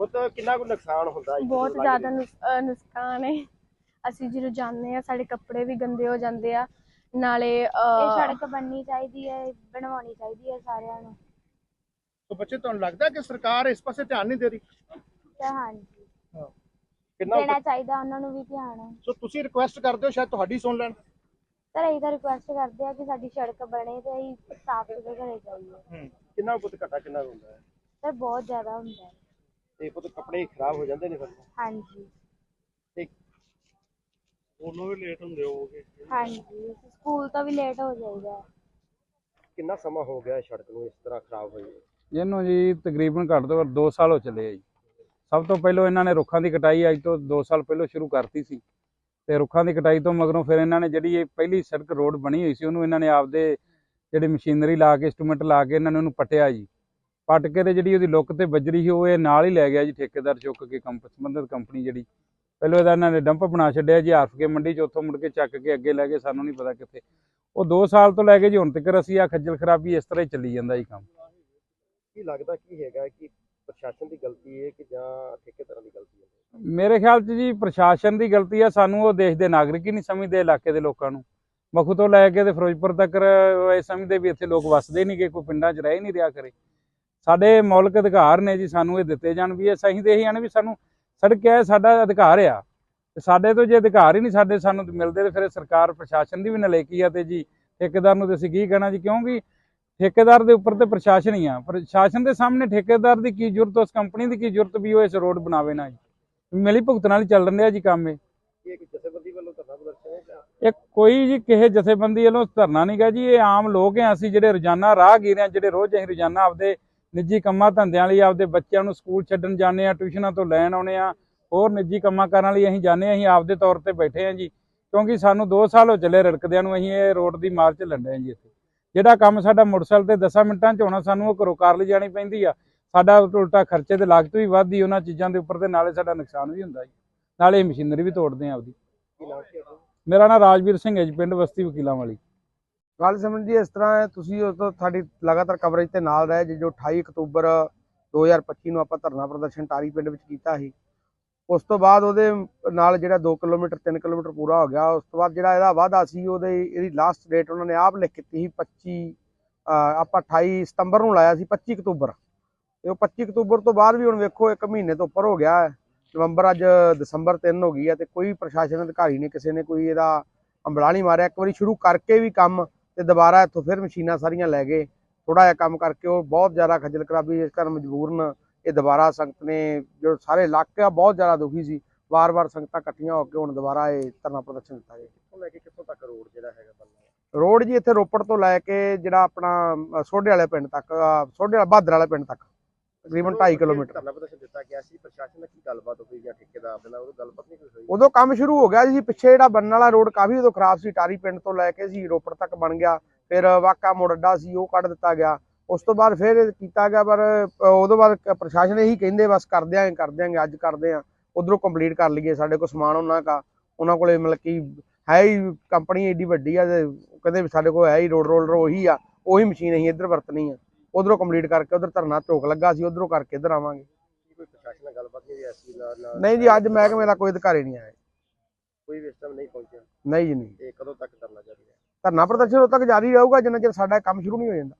ਉਹ ਤਾਂ ਕਿੰਨਾ ਕੁ ਨੁਕਸਾਨ ਹੁੰਦਾ ਜੀ ਬਹੁਤ ਜ਼ਿਆਦਾ ਨੁਕਸਾਨ ਹੈ। ਅਸੀਂ ਜਦੋਂ ਜਾਂਦੇ ਆ ਸਾਡੇ ਕੱਪੜੇ ਵੀ ਗੰਦੇ ਹੋ ਜਾਂਦੇ ਆ। ਨਾਲੇ ਇਹ ਸੜਕ ਬਣਨੀ ਚਾਹੀਦੀ ਹੈ ਬਣਵਾਉਣੀ ਚਾਹੀਦੀ ਹੈ ਸਾਰਿਆਂ ਨੂੰ। ਸੋ ਬੱਚੇ ਤੁਹਾਨੂੰ ਲੱਗਦਾ ਕਿ ਸਰਕਾਰ ਇਸ ਪਾਸੇ ਧਿਆਨ ਨਹੀਂ ਦੇ ਰਹੀ? ਤੇ ਹਾਂਜੀ। ਕਿੰਨਾ ਦੇਣਾ ਚਾਹੀਦਾ ਉਹਨਾਂ ਨੂੰ ਵੀ ਧਿਆਨ ਸੋ ਤੁਸੀਂ ਰਿਕੁਐਸਟ ਕਰਦੇ ਹੋ ਸ਼ਾਇਦ ਤੁਹਾਡੀ ਸੁਣ ਲੈਣ। ਪਰ ਅਸੀਂ ਤਾਂ ਰਿਕੁਐਸਟ ਕਰਦੇ ਆ ਕਿ ਸਾਡੀ ਸੜਕ ਬਣੇ ਤੇ ਅਸੀਂ ਸਾਫ਼ ਸੁਥਰੇ ਘਰੇ ਜਾਈਏ। ਕਿੰਨਾ ਪੁੱਤ ਘਟਾ ਕਿੰਨਾ ਕੁ ਹੁੰਦਾ ਹੈ? ਪਰ ਬਹੁਤ ਜ਼ਿਆਦਾ ਹੁੰਦਾ ਹੈ। ਤੇ ਪੁੱਤ ਕੱਪੜੇ ਖਰਾਬ ਹੋ ਜਾਂਦੇ ਨੇ ਫਿਰ। ਹਾਂਜੀ। ਤੇ ਉਹਨੂੰ ਵੀ ਲੇਟ ਹੁੰਦੇ ਹੋਗੇ ਹਾਂਜੀ ਸਕੂਲ ਤੋਂ ਵੀ ਲੇਟ ਹੋ ਜਾਈਦਾ ਹੈ। ਕਿੰਨਾ ਸਮਾਂ ਹੋ ਗਿਆ ਇਹ ਸੜਕ ਨੂੰ ਇਸ ਤਰ੍ਹਾਂ ਖਰਾਬ ਹੋਈ ਇਹਨੂੰ ਜੀ ਤਕਰੀਬਨ ਘੱਟ ਤੋਂ ਘੱਟ 2 ਸਾਲ ਹੋ ਚੱਲੇ ਆ ਜੀ। ਸਭ ਤੋਂ ਪਹਿਲਾਂ ਇਹਨਾਂ ਨੇ ਰੁੱਖਾਂ ਦੀ ਕਟਾਈ ਅੱਜ ਤੋਂ 2 ਸਾਲ ਪਹਿਲਾਂ ਸ਼ੁਰੂ ਕਰਤੀ ਸੀ। ਤੇ ਰੁੱਖਾਂ ਦੀ ਕਟਾਈ ਤੋਂ ਮਗਰੋਂ ਫਿਰ ਇਹਨਾਂ ਨੇ ਜਿਹੜੀ ਇਹ ਪਹਿਲੀ ਸੜਕ ਰੋਡ ਬਣੀ ਹੋਈ ਸੀ, ਉਹਨੂੰ ਇਹਨਾਂ ਨੇ ਆਪਦੇ ਜਿਹੜੀ ਮਸ਼ੀਨਰੀ ਲਾ ਕੇ, ਇੰਸਟਰੂਮੈਂਟ ਲਾ ਕੇ ਇਹਨਾਂ ਨੇ ਉਹਨੂੰ ਪਟਿਆ ਜੀ। ਪੱਟ ਕੇ ਤੇ ਜਿਹੜੀ ਉਹਦੀ ਲੁੱਕ ਤੇ ਬਜਰੀ ਸੀ, ਉਹ ਇਹ ਨਾਲ ਹੀ ਲੈ ਗਿਆ ਜੀ ਠੇਕੇਦਾਰ ਚੁੱਕ ਕੇ ਕੰਪ, ਸੰਬੰਧਿਤ ਕੰਪਨੀ ਜਿਹੜੀ। ਪਹਿਲਾਂ ਇਹਦਾ ਇਹਨਾਂ ਨੇ ਡੰਪ ਬਣਾ ਛੱਡਿਆ ਜੀ ਆਰਫ ਕੇ ਮੰਡੀ ਚ, ਉੱਥੋਂ ਮੁੜ ਕੇ ਚੱਕ ਕੇ ਅੱਗੇ ਲੈ ਗਏ, ਸਾਨੂੰ ਨਹੀਂ ਪਤਾ ਕਿੱਥੇ। ਉਹ 2 ਸਾਲ ਤੋਂ ਲੈ ਕੇ ਜੀ ਹੁਣ ਤੱਕ ਅਸੀਂ ਆ ਖੱਜਲ ਖਰਾਬੀ ਇਸ ਤਰ੍ਹਾਂ ਹੀ ਚੱਲੀ ਜਾਂਦਾ ਜੀ ਕੰਮ। ਕੀ ਲੱਗਦਾ ਕੀ ਹੈਗਾ ਕਿ ਪ੍ਰਸ਼ਾਸਨ ਦੀ ਗਲਤੀ ਹੈ ਕਿ ਜਾਂ ਠੇਕੇਦਾਰਾਂ ਦੀ ਗਲਤੀ ਹੈ? ਮੇਰੇ ਖਿਆਲ 'ਚ ਜੀ ਪ੍ਰਸ਼ਾਸਨ ਦੀ ਗਲਤੀ ਆ, ਸਾਨੂੰ ਉਹ ਦੇਸ਼ ਦੇ ਨਾਗਰਿਕ ਹੀ ਨਹੀਂ ਸਮਝਦੇ ਇਲਾਕੇ ਦੇ ਲੋਕਾਂ ਨੂੰ। ਮਖੂ ਤੋਂ ਲੈ ਕੇ ਤੇ ਫਿਰੋਜ਼ਪੁਰ ਤੱਕ ਇਹ ਸਮਝਦੇ ਵੀ ਇੱਥੇ ਲੋਕ ਵਸਦੇ ਨਹੀਂ ਕਿ ਕੋਈ ਪਿੰਡਾਂ 'ਚ ਰਹਿ ਨਹੀਂ ਰਿਹਾ ਕਰੇ। ਸਾਡੇ ਮੌਲਿਕ ਅਧਿਕਾਰ ਨੇ ਜੀ ਸਾਨੂੰ ਇਹ ਦਿੱਤੇ ਜਾਣ ਵੀ ਇਹ ਸਹੀ ਦੇ ਹੀ ਹਨ ਵੀ ਸਾਨੂੰ ਸੜਕ ਹੈ, ਸਾਡਾ ਅਧਿਕਾਰ ਆ। ਤੇ ਸਾਡੇ ਤੋਂ ਜੇ ਅਧਿਕਾਰ ਹੀ ਨਹੀਂ ਸਾਡੇ ਸਾਨੂੰ ਮਿਲਦੇ ਤੇ ਫਿਰ ਸਰਕਾਰ ਪ੍ਰਸ਼ਾਸਨ ਦੀ ਵੀ ਨਲੇਕੀ ਆ ਤੇ ਜੀ, ਠੇਕੇਦਾਰ ਨੂੰ ਤੇ ਅਸੀਂ ਕੀ ਕਹਿਣਾ ਜੀ, ਕਿਉਂਕਿ ਠੇਕੇਦਾਰ ਦੇ ਉੱਪਰ ਤੇ ਪ੍ਰਸ਼ਾਸਨ ਹੀ ਆ। ਪ੍ਰਸ਼ਾਸਨ ਦੇ ਸਾਹਮਣੇ ਠੇਕੇਦਾਰ ਦੀ ਕੀ ਜ਼ਰੂਰਤ ਉਸ ਕੰਪਨੀ ਦੀ ਕੀ ਜ਼ਰੂਰਤ ਵੀ ਉਹ ਇਸ ਰੋਡ ਬਣਾਵੇ ਨਾ ਜੀ। ਮਿਲੀ ਭੁਗਤਣ ਨਾਲ ਚੱਲ ਰਿਹਾ ਜੀ ਕੰਮ ਇਹ। ਇਹ ਕੋਈ ਜੀ? ਕਿਸੇ ਜਥੇਬੰਦੀ ਵੱਲੋਂ ਧਰਨਾ ਨਹੀਂਗਾ ਜੀ। ਇਹ ਆਮ ਲੋਕ ਆ ਅਸੀਂ ਜਿਹੜੇ ਰੋਜ਼ਾਨਾ ਰਾਹਗੀਰ ਆ ਜਿਹੜੇ ਰੋਜ਼ ਅਸੀਂ ਰੋਜ਼ਾਨਾ ਆਪਦੇ ਨਿੱਜੀ ਕੰਮਾਂ ਧੰਦਿਆਂ ਲਈ ਆਪਦੇ ਬੱਚਿਆਂ ਨੂੰ ਸਕੂਲ ਛੱਡਣ ਜਾਂਦੇ ਆ ਟਿਊਸ਼ਨਾਂ ਤੋਂ ਲੈਣ ਆਉਣੇ ਆ ਹੋਰ ਨਿੱਜੀ ਕੰਮਾਂ ਕਰਨ ਲਈ ਅਸੀਂ ਜਾਂਦੇ ਹਾਂ ਅਸੀਂ ਆਪਦੇ ਤੌਰ ਤੇ ਬੈਠੇ ਆ ਜੀ। ਕਿਉਂਕਿ ਸਾਨੂੰ 2 ਸਾਲ ਹੋ ਚੱਲੇ ਰੜਕਦਿਆਂ ਨੂੰ ਅਸੀਂ ਇਹ ਰੋਡ ਦੀ ਮਾਰ ਚ ਲੰਡੇ ਆ ਜੀ ਇੱਥੇ। ਜਿਹੜਾ ਕੰਮ ਸਾਡਾ ਮੋਟਰਸਾਈਕਲ ਤੇ 10 ਮਿੰਟਾਂ ਚ ਹੋਣਾ, ਸਾਨੂੰ ਉਹ ਘਰੋਂ ਕਾਰ ਲਈ ਜਾਣੀ ਪੈਂਦੀ ਆ। ਸਾਡਾ ਉਲਟਾ ਖਰਚੇ ਤੇ ਲਾਗਤ ਵੀ ਵੱਧਦੀ, ਉਹਨਾਂ ਚੀਜ਼ਾਂ ਦੇ ਉੱਪਰ ਤੇ ਨਾਲੇ ਸਾਡਾ ਨੁਕਸਾਨ ਵੀ ਹੁੰਦਾ ਜੀ। ਨਾਲੇ ਇਹ ਮਸ਼ੀਨਰੀ ਵੀ ਤੋੜਦੇ ਆ ਆਪਦੀ। ਮੇਰਾ ਨਾਮ ਰਾਜਵੀਰ ਸਿੰਘ ਹੈ ਜੀ, ਪਿੰਡ ਬਸਤੀ ਵਕੀਲਾਂ ਵਾਲੀ। ਗੱਲ ਸਮਝ ਜੀ ਇਸ ਤਰ੍ਹਾਂ ਹੈ, ਤੁਸੀਂ ਉਸ ਤੋਂ ਸਾਡੀ ਲਗਾਤਾਰ ਕਵਰੇਜ ਤੇ ਨਾਲ ਰਹੇ ਜੀ ਜੋ 28 ਅਕਤੂਬਰ 2025 ਨੂੰ ਆਪਾਂ ਧਰਨਾ ਪ੍ਰਦਰਸ਼ਨ ਟਾਰੀ ਪਿੰਡ ਵਿੱਚ ਕੀਤਾ ਸੀ। ਉਸ ਤੋਂ ਬਾਅਦ ਉਹਦੇ ਨਾਲ ਜਿਹੜਾ 2 ਕਿਲੋਮੀਟਰ 3 ਕਿਲੋਮੀਟਰ ਪੂਰਾ ਹੋ ਗਿਆ। ਉਸ ਤੋਂ ਬਾਅਦ ਜਿਹੜਾ ਇਹਦਾ ਵਾਅਦਾ ਸੀ, ਉਹਦੇ ਇਹਦੀ ਲਾਸਟ ਡੇਟ ਉਹਨਾਂ ਨੇ ਆਪ ਲਿਖ ਕੀਤੀ ਸੀ 25 ਆਪਾਂ 28 ਸਤੰਬਰ ਨੂੰ ਲਾਇਆ ਸੀ 25 ਅਕਤੂਬਰ। ਤੇ ਉਹ 25 ਅਕਤੂਬਰ ਤੋਂ ਬਾਅਦ ਵੀ ਹੁਣ ਵੇਖੋ, ਇੱਕ ਮਹੀਨੇ ਤੋਂ ਉੱਪਰ ਹੋ ਗਿਆ ਹੈ। ਨਵੰਬਰ ਅੱਜ ਦਸੰਬਰ 3 ਹੋ ਗਈ ਹੈ ਤੇ ਕੋਈ ਪ੍ਰਸ਼ਾਸਨ ਅਧਿਕਾਰੀ ਨੇ ਕਿਸੇ ਨੇ ਕੋਈ ਇਹਦਾ ਅੰਬਲਾ ਨਹੀਂ ਮਾਰਿਆ। ਇੱਕ ਵਾਰੀ ਸ਼ੁਰੂ ਕਰਕੇ ਵੀ ਕੰਮ ਤੇ ਦੁਬਾਰਾ ਇੱਥੋਂ ਫਿਰ ਮਸ਼ੀਨਾਂ ਸਾਰੀਆਂ ਲੈ ਗਏ। ਥੋੜਾ ਜਿਹਾ ਕੰਮ ਕਰਕੇ ਉਹ ਬਹੁਤ ਜ਼ਿਆਦਾ ਖੱਜਲ ਖਰਾਬੀ, ਇਸ ਕਾਰਨ ਮਜਬੂਰਨ ਇਹ ਦੁਬਾਰਾ ਸੰਗਤ ਨੇ ਜੋ ਸਾਰੇ ਇਲਾਕਾ ਬਹੁਤ ਜ਼ਿਆਦਾ ਦੁਖੀ ਸੀ। ਵਾਰ-ਵਾਰ ਸੰਗਤਾਂ ਇਕੱਠੀਆਂ ਹੋ ਕੇ ਹੁਣ ਦੁਬਾਰਾ ਇਹ ਧਰਨਾ ਪ੍ਰਦਰਸ਼ਨ ਦਿੱਤਾ ਗਿਆ। ਕਿੱਥੋਂ ਲੈ ਕੇ ਕਿੱਥੋਂ ਤੱਕ ਰੋਡ ਜਿਹੜਾ ਹੈਗਾ ਬਣਨਾ ਰੋਡ ਜੀ ਇੱਥੇ ਰੋਪੜ ਤੋਂ ਲੈ ਕੇ ਜਿਹੜਾ ਆਪਣਾ ਸੋਢੇ ਵਾਲੇ ਪਿੰਡ ਤੱਕ ਸੋਢੇ ਵਾਲਾ ਬਹਾਦਰ ਵਾਲੇ ਪਿੰਡ ਤੱਕ ਤਕਰੀਬਨ 2.5 ਕਿਲੋਮੀਟਰ। ਧਰਨਾ ਪ੍ਰਦਰਸ਼ਨ ਦਿੱਤਾ ਗਿਆ ਸੀ? ਪ੍ਰਸ਼ਾਸਨ ਨਾਲ ਕੀ ਗੱਲਬਾਤ ਹੋਈ ਜਾਂ ਠੇਕੇਦਾਰ ਦੇ ਨਾਲ ਉਹ ਗੱਲਬਾਤ ਨਹੀਂ ਹੋਈ? ਉਦੋਂ ਕੰਮ ਸ਼ੁਰੂ ਹੋ ਗਿਆ ਸੀ ਪਿੱਛੇ ਜਿਹੜਾ ਬਣਨ ਵਾਲਾ ਰੋਡ ਕਾਫੀ ਉਦੋਂ ਖਰਾਬ ਸੀ। ਟਾਰੀ ਪਿੰਡ ਤੋਂ ਲੈ ਕੇ ਸੀ ਰੋਪੜ ਤੱਕ ਬਣ ਗਿਆ। ਫਿਰ ਵਾਕਾ ਮੋੜ ਅੱਡਾ ਸੀ ਉਹ ਕੱਢ ਦਿੱਤਾ ਗਿਆ। ਉਸ ਤੋਂ ਬਾਅਦ ਫਿਰ ਕੀਤਾ ਗਿਆ ਪਰ ਉਦੋਂ ਬਾਅਦ ਪ੍ਰਸ਼ਾਸਨ ਇਹੀ ਕਹਿੰਦੇ ਬਸ ਕਰ ਦਿਆਂਗੇ ਕਰ ਦਿਆਂਗੇ ਅੱਜ ਕਰਦੇ ਆ। ਉਧਰੋਂ ਕੰਪਲੀਟ ਕਰ ਲਈਏ ਸਾਡੇ ਕੋਲ ਸਮਾਨ ਉਹਨਾਂ ਦਾ ਉਹਨਾਂ ਕੋਲੇ ਮਤਲਬ ਕਿ ਹੈ ਹੀ ਕੰਪਨੀ ਏਡੀ ਵੱਡੀ ਆ ਕਹਿੰਦੇ ਸਾਡੇ ਕੋਲ ਹੈ ਹੀ ਰੋਡ ਰੋਲਰ ਉਹੀ ਆ ਉਹੀ ਮਸ਼ੀਨ ਅਸੀਂ ਇੱਧਰ ਵਰਤਣੀ ਆ। ਉਧਰੋਂ ਕੰਪਲੀਟ ਕਰਕੇ ਉਧਰ ਧਰਨਾ ਝੋਕ ਲੱਗਾ ਸੀ ਉਧਰੋਂ ਕਰਕੇ ਇੱਧਰ ਆਵਾਂਗੇ। ਨਹੀਂ ਜੀ ਅੱਜ ਮਹਿਕਮੇ ਦਾ ਕੋਈ ਅਧਿਕਾਰੀ ਨਹੀਂ ਆਇਆ। ਕੋਈ ਵੀ ਇਸ ਟਾਈਮ ਨਹੀਂ ਪਹੁੰਚਿਆ। ਨਹੀਂ ਜੀ ਨਹੀਂ। ਇਹ ਕਦੋਂ ਤੱਕ ਕਰਨਾ ਜਾਰੀ ਹੈ ਧਰਨਾ ਪ੍ਰਦਰਸ਼ਨ ਉਦੋਂ ਤੱਕ ਜਾਰੀ ਰਹੂਗਾ ਜਿੰਨਾ ਚਿਰ ਸਾਡਾ ਕੰਮ ਸ਼ੁਰੂ ਨਹੀਂ ਹੋ ਜਾਂਦਾ।